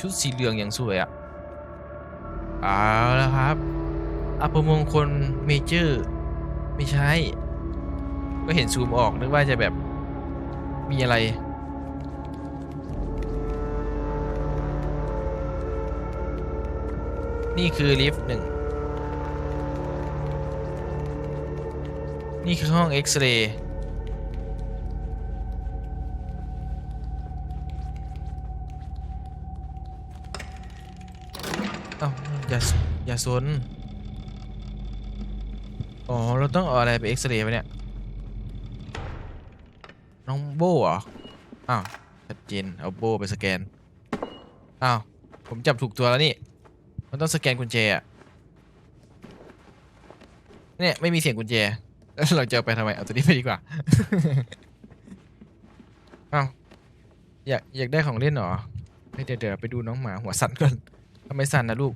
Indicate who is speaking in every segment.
Speaker 1: ชุดสีเหลืองอย่างสวยอะเอาแล้วครับอัปมงคลเมเจอร์ไม่ใช่ ก็เห็นซูมออกนึกว่าจะแบบมีอะไร นี่คือลิฟต์หนึ่งนี่คือห้องเอ็กซเรย์ อย่าสอย่าสนอ๋อเราต้องเอาอะไรไปเอ็กซเรย์ไปเนี่ย น้องโบเหรอ อ้าวชัดเจนเอาโบไปสแกน อ้าว ผมจับถูกตัวแล้วนี่ มันต้องสแกนกุญแจอะเนี่ย ไม่มีเสียงกุญแจ แล้วเราจะเอไปทำไม เอาตัวนี้ไปดีกว่า อ้าว อยากอยากได้ของเล่นเหรอเดี๋ยวเดี๋ยวไปดูน้องหมาหัวสั่นก่อนทำไมสั่นนะลูก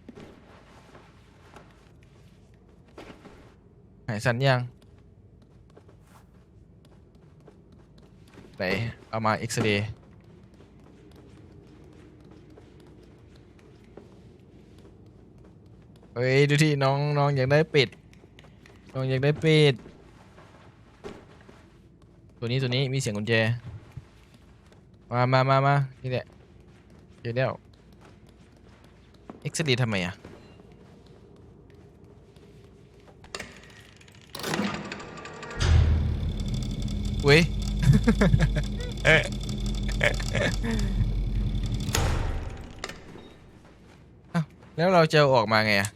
Speaker 1: หายสันยัง ไหน เอามาเอ็กซเรย์เฮ้ย ดูที่น้องน้องอยากได้ป็ดน้องอยากได้ป็ดตัวนี้ตัวนี้มีเสียงกุญแจ มามามามานี่แหละเดี๋ยวเดี๋ยวเอ็กซเรย์ทำไมอะ เว้ย อ้าวแล้วเราจะเอาออกมาไงอะ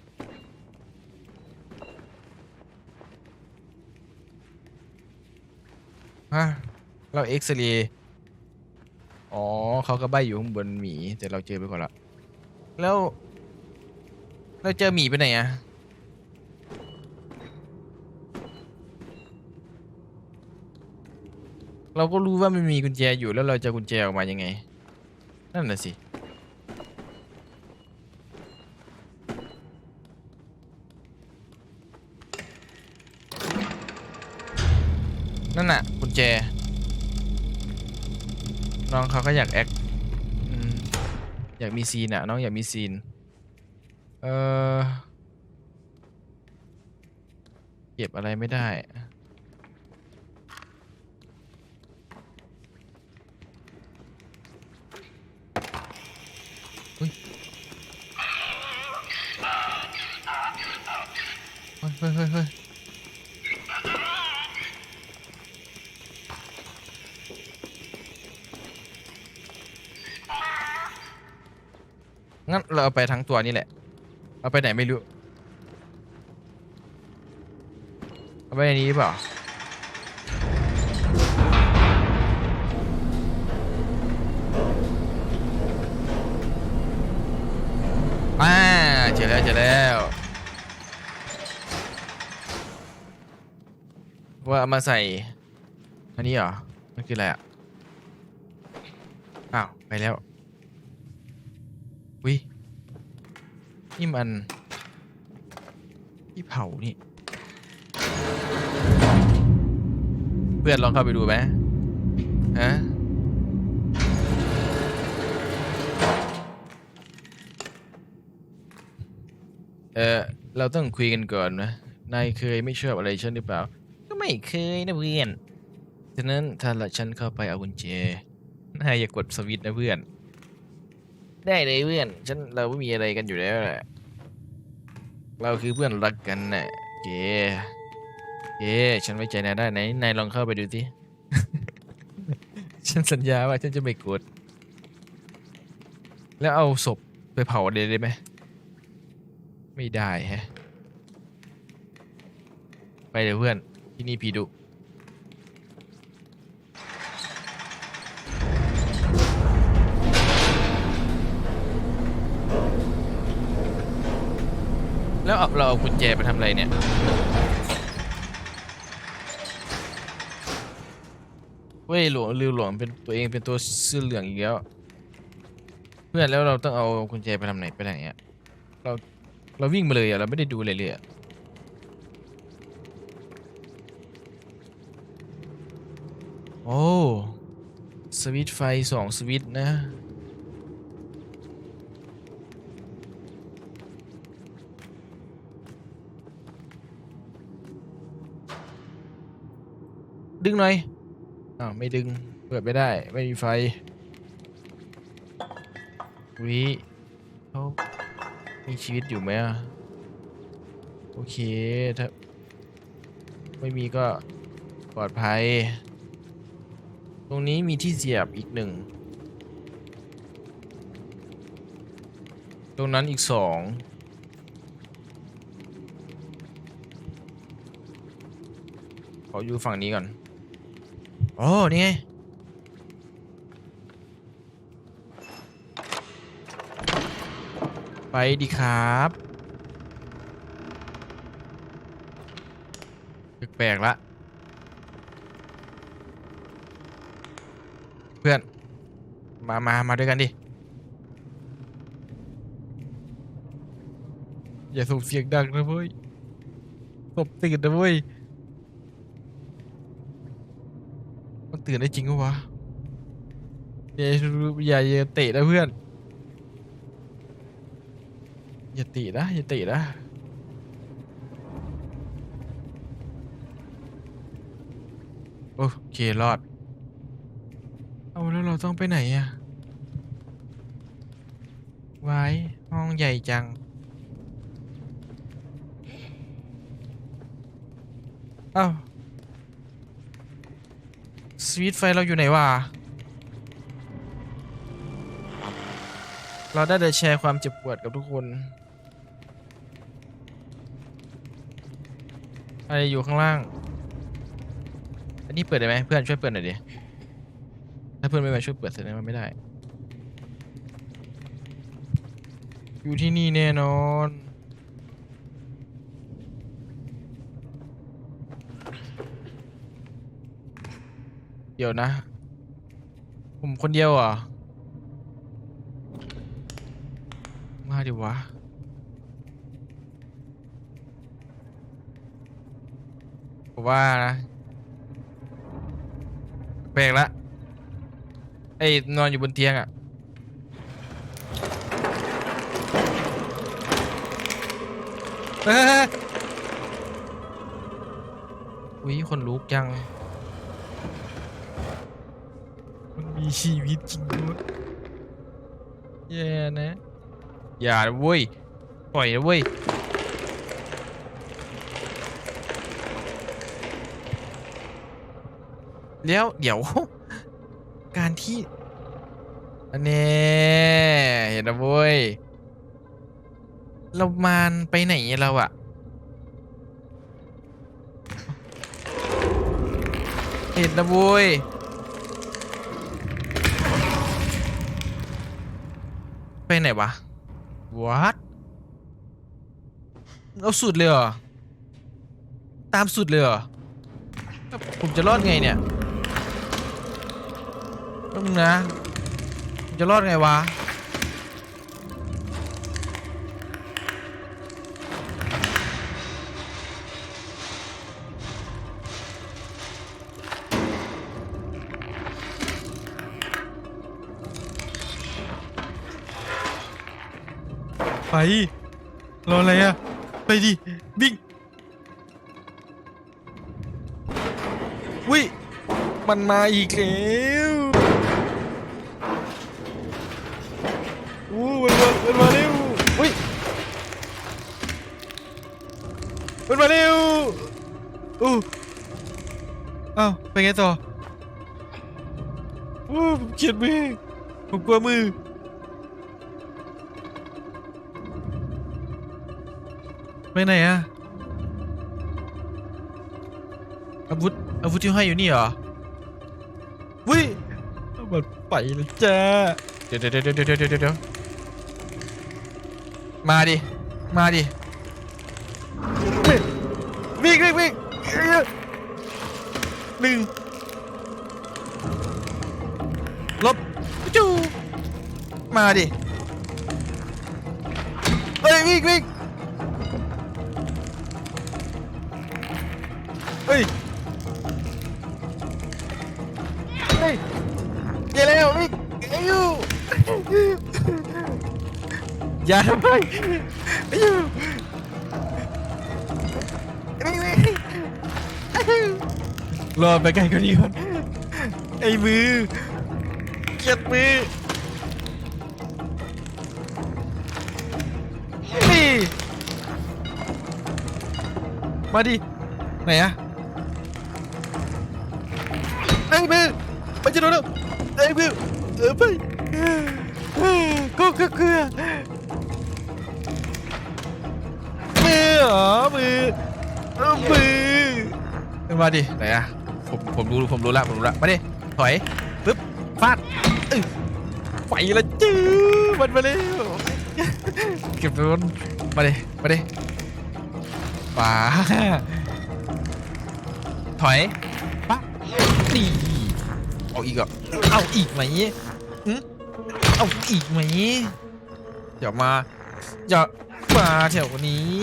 Speaker 1: ฮะ เราเอ็กซเรย์อ๋อเขาก็ใบอยู่ข้างบนหมี แต่เราเจอไปก่อนละ แล้ว เราเจอหมีไปไหนอะ เราก็รู้ว่ามันมีกุญแจอยู่แล้วเราจะกุญแจออกมายังไง นั่นน่ะสิ นั่นน่ะกุญแจ น้องเขาก็อยากแอคอืมอยากมีซีนอะ น้องอยากมีซีน เออเก็บอะไรไม่ได้ เฮ้ยเฮ้ยเฮ้ยงั้นเราเอาไปทั้งตัวนี่แหละ เอาไปไหนไม่รู้ เอาไปในนี้เปล่า ว่าเอามาใส่ อันนี้เหรอ มันคืออะไรอะ อ้าว ไปแล้ววินี่มันที่เผานี่ เพื่อนลองเข้าไปดูไหมฮะเออเราต้องคุยกันก่อนนะ นายเคยไม่ชอบอะไรฉันหรือเปล่า ไม่เคยนะเพื่อนฉะนั้นถ้าละฉันเข้าไปเอากุญแจนายอย่ากดสวิตช์นะเพื่อน ได้เลยเพื่อน ฉันเราไม่มีอะไรกันอยู่แล้วแหละเราคือเพื่อนรักกันน่ะเก๋เก๋ฉันไว้ใจนายได้ไหนนายลองเข้าไปดูสิ ฉันสัญญาว่าฉันจะไม่กด แล้วเอาศพไปเผาเลยได้ไหม ไม่ได้แฮะ ไปเลยเพื่อน ที่นี่ผีดุแล้วเราเอากุญแจไปทำอะไรเนี่ย เว้ยหลวงลือหลวงเป็นตัวเองเป็นตัวเสื้อเหลืองอีกแล้ว เพื่อนแล้วเราต้องเอากุญแจไปทำไหนไปไหนอะเราเราวิ่งมาเลยอะเราไม่ได้ดูเลยเลยอะ โอ้สวิตไฟสองสวิตนะ ดึงหน่อยอ้าวไม่ดึง เปิดไม่ได้ ไม่มีไฟวิเขามีชีวิตอยู่ไหมโอเค ถ้า ไม่มีก็ปลอดภัย ตรงนี้มีที่เสียบอีกหนึ่ง ตรงนั้นอีกสองขออยู่ฝั่งนี้ก่อน โอ้นี่ไงไปดีครับแปลกๆละ พื่อน มามามาด้วยกันดิ อย่าส่งเสียงดังนะเว้ยตบตื่นนะเว้ย มันตื่นได้จริงปะวะอย่าอย่าอย่าเตะนะเพื่อน อย่าเตะนะอย่าเตะนะโอเครอด เอาแล้วเรา ต้องไปไหนอะไว้ห้องใหญ่จังเอ้าสวิตไฟเราอยู่ไหนวะ เราได้แต่แชร์ความเจ็บปวดกับทุกคนอะไรอยู่ข้างล่าง อันนี้เปิดได้ไหมเพื่อนช่วยเปิดหน่อยดิ พื่อนไม่มาช่วยเปิดแสดงว่าไม่ได้ อยู่ที่นี่แน่นอนเดี๋ยวนะ ผมคนเดียวเหรอ มาดิวะ ผมว่านะแปลกละ ไอ้นอนอยู่บนเตียงอะ่ะ เอ้ยอุ้ยคนลุกยัง มันมีชีวิตจริงด้วยแย่นะ อย่านะเว้ย ปล่อยนะเว้ย แล้วเดี๋ยว การที่อันนี้เห็นนะเว้ยเรามานไปไหนเราอะเห็นนะเว้ยไปไหนวะวัดเอาสุดเลยเหรอ ตามสุดเลยเหรอ ผมจะรอดไงเนี่ย ป๊บนึงนะมจะรอดไงวะไปรออะไรอะไปดิวิ่งวิมันมาอีกแล้วอู้มันมามันมาเร็ววิมันมาเร็วอู้ อ้าวไปไงต่ออู้ผมเขียนมือผมกลัวมือไปไหนอะอาวุธอาวุธที่ให้อยู่นี่เหรอวิเอาบัดไปแล้วจ้าเดี๋ยวเดี๋ยวเดี๋ยวเดี๋ยวเดี๋ยวเดี๋ยวมาดิ มาดิ หนึ่งลบจูมาดิเฮ้ยวิ่งวิ่งเฮ้ยเฮ้ยอย่าเร็ววิ่งเอ้ยอยู่อย่าทำไมเอ้ย รอไปไกลกว่านี้ก่อนไอ้มือ เกียดมือ นี่ มาดิ ไหนอะไอ้มือมันจะโดนแล้วไอ้มือเออไปก็ก็คือมือเหรอมือเออมือมาดิ ไหนอะ รู้ผมรู้ละผมรู้ละมาดิถอยปึ๊บฟาดอึไฟละจื้อมันมาเลยเก็บโดนมาดิมาดิป่าถอยปั๊บนี่เอาอีกเหรอะเอาอีกไหมเอาอีกไหมอย่ามาอย่ามาแถวนี้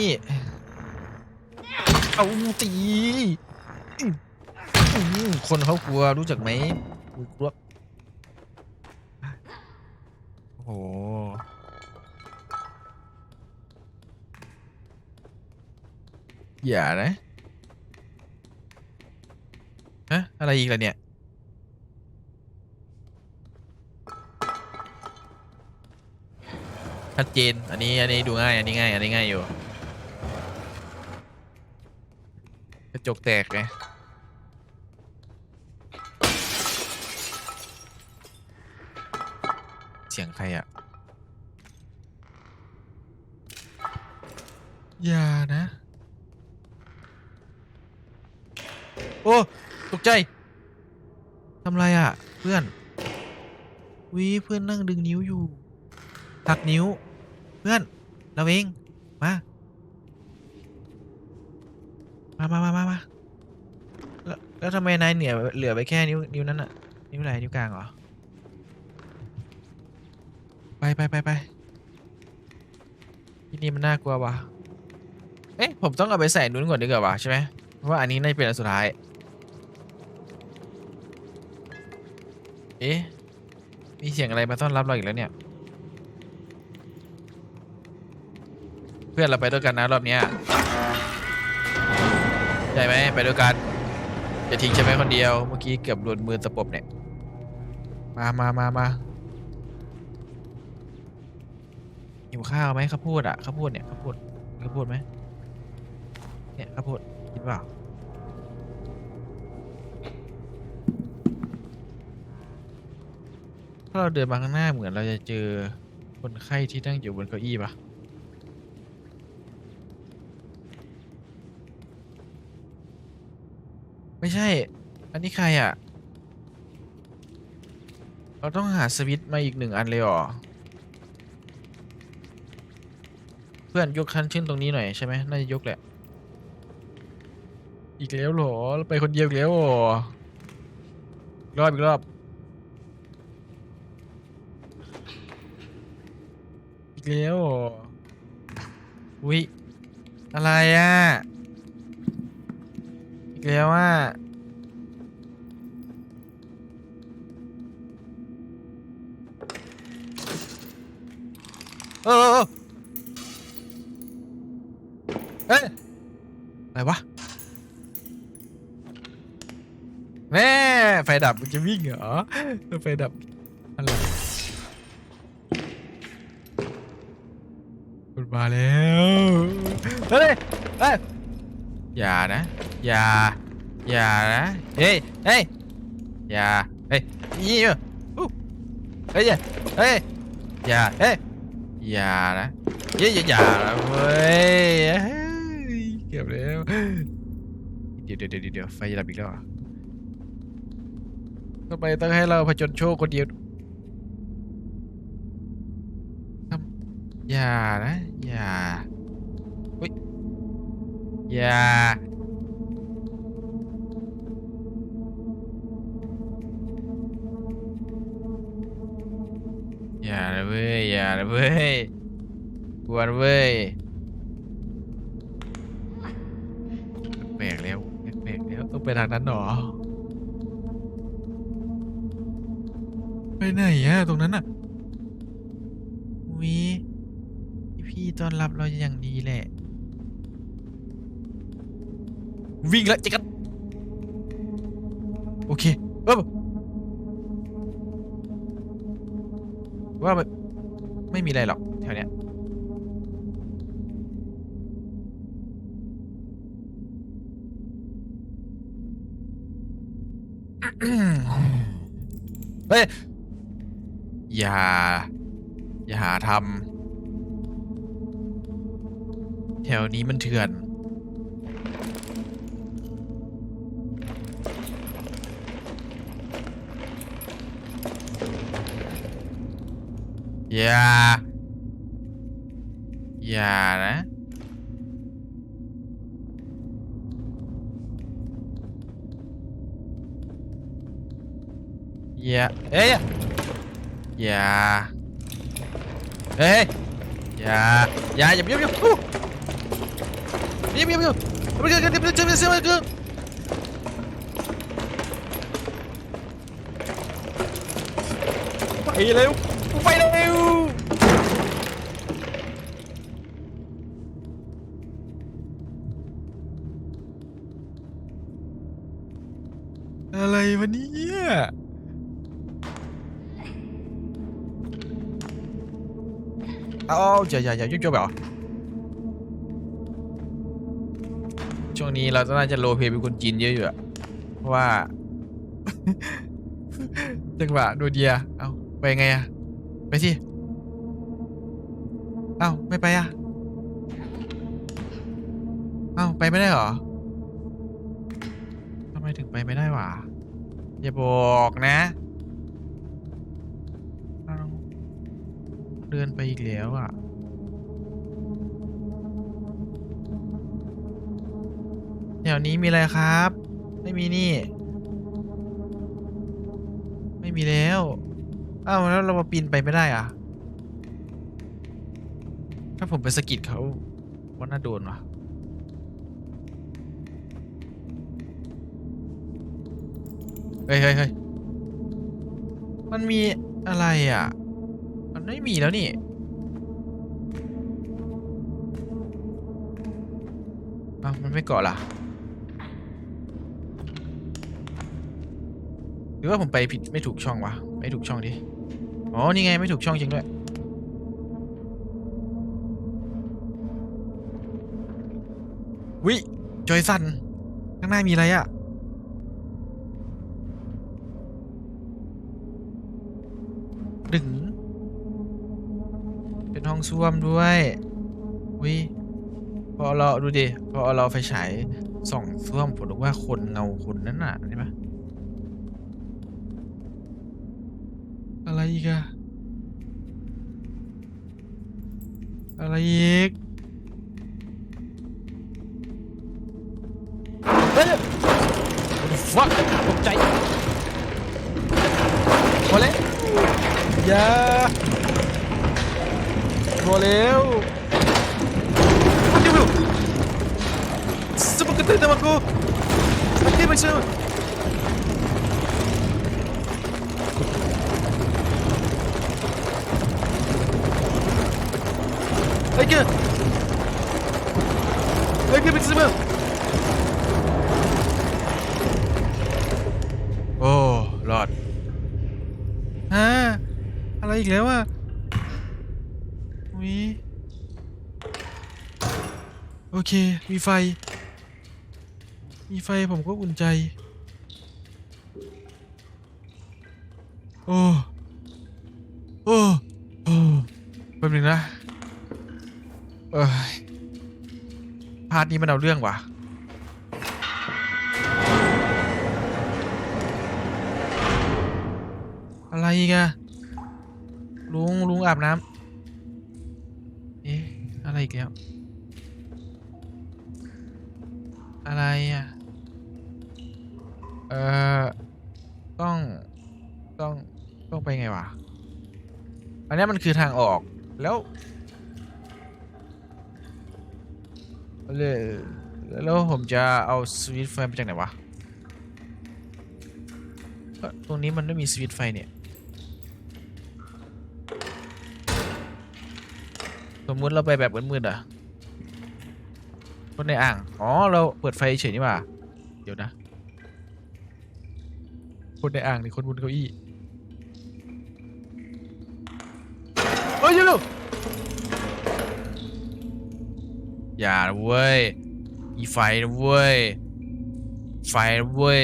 Speaker 1: เอาตี อื้อคนเขากลัวรู้จักไหมกลัวโอ้โหอย่านะฮะอะไรอีกล่ะเนี่ย ชัดเจน อันนี้อันนี้ดูง่าย อันนี้ง่าย อันนี้ง่ายอยู่ กระจกแตกไง เสียงใครอะอย่านะ โอ้ตกใจทำไรอะเพื่อนวิเพื่อนนั่งดึงนิ้วอยู่หักนิ้ว เพื่อน เราเอง มา มามามามามาแล้วแล้วทำไมนายเหนือเหลือไปแค่นิ้วนิ้วนั้นอะนิ้วไหนนิ้วกลางเหรอ ไปไปไปไปที่นี่มันน่ากลัวว่ะ เอ๊ะผมต้องเอาไปใส่นู้นก่อนดีกว่าวะใช่ไหมเพราะว่าอันนี้น่าจะเป็นอันสุดท้าย เอ๊ะ มีเสียงอะไรมาต้อนรับเราอีกแล้วเนี่ย เพื่อนเราไปด้วยกันนะรอบนี้ใช่ไหมไปด้วยกันจะทิ้งใช่ไหมคนเดียว เมื่อกี้เกือบโดนมือตะปบเนี่ย มามามามา หิวข้าวไหมข้าวโพดอะข้าวโพดเนี่ยข้าวโพดมีข้าวโพดไหมเนี่ยข้าวโพดกินเปล่าถ้าเราเดินมาข้างหน้าเหมือนเราจะเจอคนไข้ที่นั่งอยู่บนเก้าอี้ปะไม่ใช่ อันนี้ใครอะ เราต้องหาสวิตช์มาอีกหนึ่งอันเลยเหรอ เพื่อนยกคันขึ้นตรงนี้หน่อยใช่ไหมน่าจะยกแหละ อีกแล้วเหรอเราไปคนเดียวอีกแล้วรอรอบอีกรอบ อีกแล้วเหรออุ้ยอะไรอะ อีกแล้วอะเออเอะ อะไรวะแม่ไฟดับมันจะวิ่งเหรอไฟดับอะไรมันมาแล้วเฮ้ยเฮ้ยอย่านะอย่าอย่านะเฮ้ยเฮ้ยอย่าเฮ้ยยี่อู้เฮ้ยอย่าเฮ้ยอย่าเฮ้ยอย่านะอย่าอย่าอย่านะเว้ย เกือบแล้ว เดี๋ยวเดี๋ยวเดี๋ยวไฟจะดับอีกแล้วเหรอทำไมต้องให้เราผจญโชคคนเดียวทำอย่านะ อย่าอุ้ยอย่าอย่านะเว้ยอย่านะเว้ยกวนเว้ยแปลกแล้วแปลกแล้วต้อง ไปทางนั้นหรอ ไปไหนอะตรงนั้นอะวิพี่ต้อนรับเราอย่างดีแหละ วิ่งแล้วจิกันโอเคเออว่าไม่มีอะไรหรอกแถวเนี้ย เฮ้ย อย่า อย่าหาทำแถวนี้มันเถื่อน อย่า อย่านะ Dạ. Ê. Dạ. Ê Dạ. Dạ giúp giúp giúp Giúp giúp giúp Mày liêu Mày liêu อะไรวะเนี่ย เอาอย่าอย่าอย่ายุ่งเกี่ยวแบบช่วงนี้เราน่าจะโรลเพย์เป็นคนจีนเยอะอยู่อะเพราะว่าจังหวะดนเดียเอาไปไงอะไปสิเอ้าไม่ไปอะเอ้าไปไม่ได้เหรอทำไมถึงไปไม่ได้วะอย่าบอกนะเอ้า เดินไปอีกแล้วอะแถวนี้มีอะไรครับ ไม่มีนี่ ไม่มีแล้วอ้าวแล้วเรามาปีนไปไม่ได้อะถ้าผมไปสะกิดเขาว่าน่าโดนวะเฮ้ยเฮ้ยเฮ้ยมันมีอะไรอะ มันไม่มีแล้วนี่ อ้าว มันไม่เกาะล่ะ หรือว่าผมไปผิดไม่ถูกช่องวะ ไม่ถูกช่องดิ อ๋อ นี่ไงไม่ถูกช่องจริงด้วยวิจอยสันข้างหน้ามีอะไรอะดึง เป็นห้องส้วมด้วยวิพอเราดูดิพอเราไฟฉายส่องส้วมผมนึกว่าคนเงาคนนั่นน่ะใช่ไหมอะไรอีกอะอะไรอีกเฮ้ยฟักตกใจพอแล้วอย่าพ อแล้วเดี๋ยวเดี๋ยวสุภกติตมากูไม่ได้ไปเชื่อไอ้เก้ไอ้เก้ไปซื้อมาโอ้รอดฮะอะไรอีกแล้วอะ เค มีไฟ มีไฟผมก็อุ่นใจ โอ้ โอ้ โอ้แป๊บนึงนะ เอ้ยพาร์ทนี้มันเอาเรื่องว่ะอะไรอีกอะลุง ลุงอาบน้ำเอ๊ะ อะไรอีกแล้ว อะไรอะ เอ่อ ต้อง ต้อง ต้องไปไงวะ อันนี้มันคือทางออก แล้วเลยแล้วผมจะเอาสวิตไฟมาจากไหนวะเอ้อตรงนี้มันไม่มีสวิตไฟเนี่ย สมมติเราไปแบบมืดๆอะ คนในอ่าง อ๋อ เราเปิดไฟเฉยนี่หว่า เดี๋ยวนะคนในอ่างหรือคนบนเก้าอี้เฮ้ยเร็วๆอย่าเว้ยมีไฟนะเว้ย ไฟนะเว้ย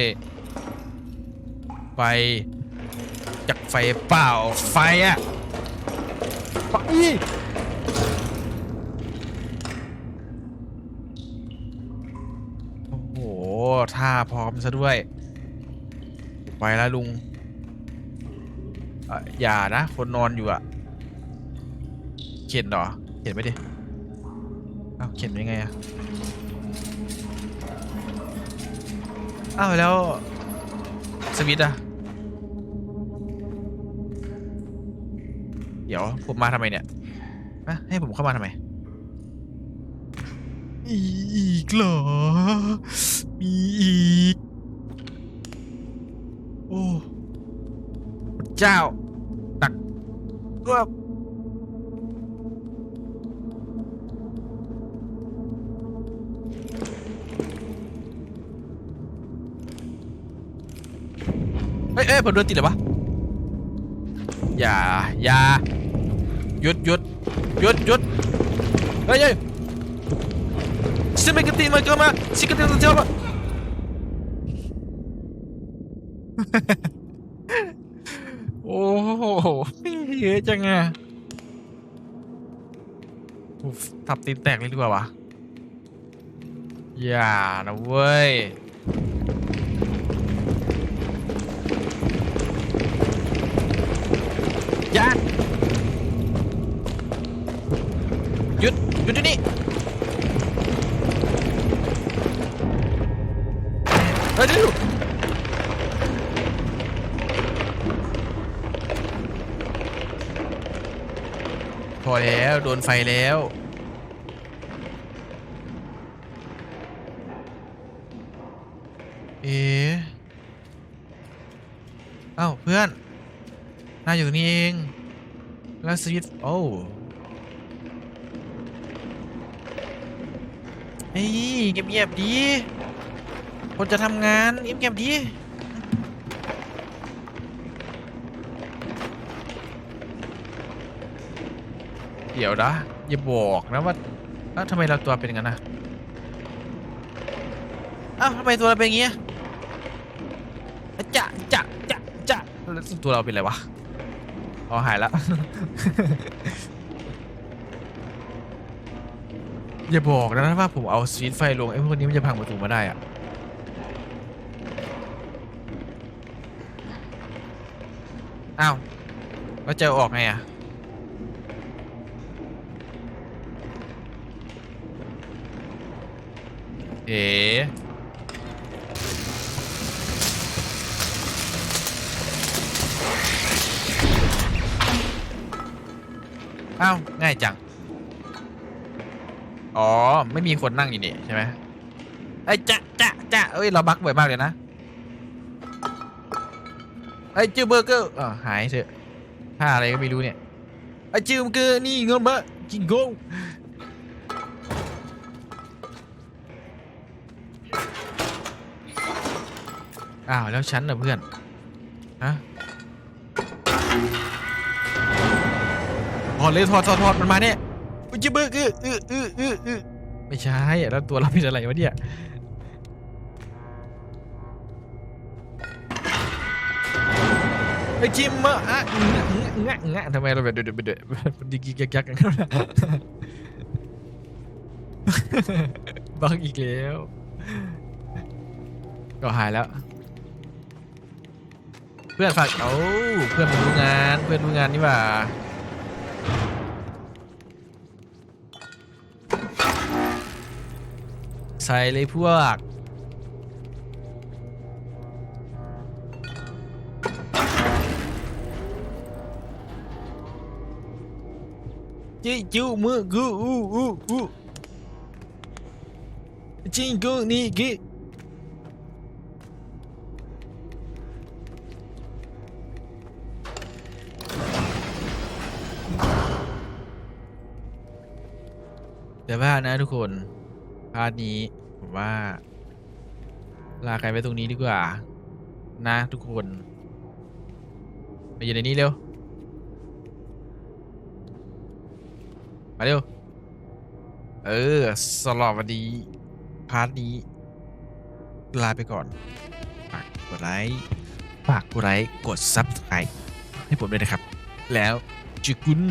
Speaker 1: ไฟจากไฟเปล่า ไฟอะไฟโอ้โห ท่าพร้อมซะด้วย ไปแล้วลุงอย่านะ คนนอนอยู่อะเข็นหรอ เข็นไปดิ เอ้าเข็นยังไงอะอ้าวแล้ว สวิตช์อะเดี๋ยวผมมาทำไมเนี่ย ให้ผมเข้ามาทำไม อีกเหรอ มีอีก โอ้พระเจ้าตักก็เฮ้ยเอ้ยผมโดนติดเหรอวะอย่าอย่าหยุดหยุดหยุดหยุดเฮ้ยเฮ้ย Siapa ketik mereka mah? Si ketik terjawab. oh, เยอะจังไงทับตีนแตกเลยดีกว่าวะอย่านะเว้ย โดนไฟแล้วเอ๊ะเอ้าเพื่อนนายอยู่นี้เองแล้วสวิตช์โอ้เฮ้ยเงียบๆดีคนจะทำงานเงียบๆดี เดี๋ยวนะอย่าบอกนะว่าแล้วทำไมเราตัวเป็นงั้นนะอ้าวทำไมตัวเราเป็นอย่างงี้อะจะจะจะจะแล้วตัวเราเป็นอะไรวะอ๋อหายแล้วอย่าบอกนะว่าผมเอาสวิตไฟลงไอ้พวกนี้มันจะพังประตูมาได้อะอ้าวแล้วจะอออกไงอะ เอ๋อ้าว ง่ายจัง อ๋อ ไม่มีคนนั่งอยู่นี่ใช่ไหมไอ้ยจะจะจะเอ้ย เราบักบ่อยมากเลยนะไอ้จื้อเบอร์เกอร์อ่าหายเถอะท่าอะไรก็ไม่รู้เนี่ยไอ้จื้อเบอร์เกอร์นี่เงินมาจิงโก้ อ้าว แล้วฉันน่ะเพื่อน ฮะถอดเลยถอดถอดถอดมันมาเนี่ยไอ้จื้อเบอร์เกอร์อืออืออืออือไม่ใช่แล้วตัวเราเป็นอะไรวะเนี่ยไอ้จิมมาอะงะงะงะทำไมเราแบบเดือดเดือดดิกิกยักกันกันบักอีกแล้ว ก็หายแล้ว เพื่อนฝากเอาเพื่อนมาดูงาน เพื่อนดูงานนี่หว่าใส่เลยพวกจิจูมือกูอูอูอูจิงกูนี่กิ แต่ว่านะทุกคนพาร์ทนี้ผมว่า ลาใครไว้ตรงนี้ดีกว่า นะทุกคนมาอยู่ในนี้เร็ว มาเร็ว เออสลอวันดีพาร์ทนี้ ลาไปก่อน ฝากกดไลค์ฝากกดไลค์กด Subscribe ให้ผมด้วยนะครับ แล้วจุกุน